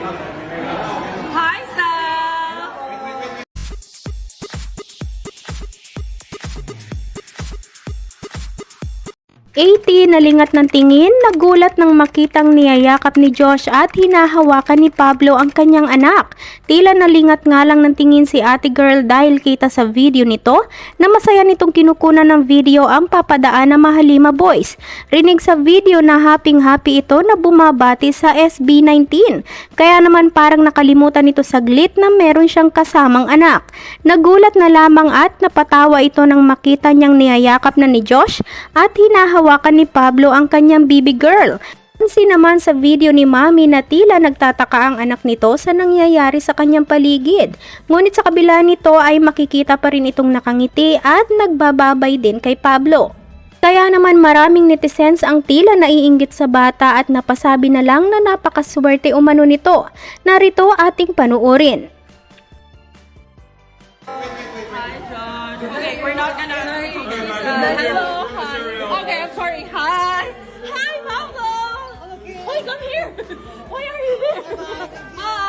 Hi, 80 nalingat ng tingin, nagulat nang makitang niyayakap ni Josh at hinahawakan ni Pablo ang kanyang anak. Tila nalingat nga lang ng tingin si ate girl dahil kita sa video nito na masaya nitong kinukunan ng video ang papadaan ng Mahalima Boys. Rinig sa video na happy happy ito na bumabati sa SB19. Kaya naman parang nakalimutan nito saglit na meron siyang kasamang anak. Nagulat na lamang at napatawa ito nang makita niyang niyayakap na ni Josh at hinahawakan ni Pablo ang kanyang baby girl. Pansin naman sa video ni Mami na tila nagtataka ang anak nito sa nangyayari sa kanyang paligid. Ngunit sa kabila nito ay makikita pa rin itong nakangiti at nagbababay din kay Pablo. Kaya naman maraming netizens ang tila naiinggit sa bata at napasabi na lang na napakaswerte umano nito. Narito ating panuorin. Hi, John. Okay, we're not gonna. Hi, Pablo. Oh, come here. Why are you there? Bye.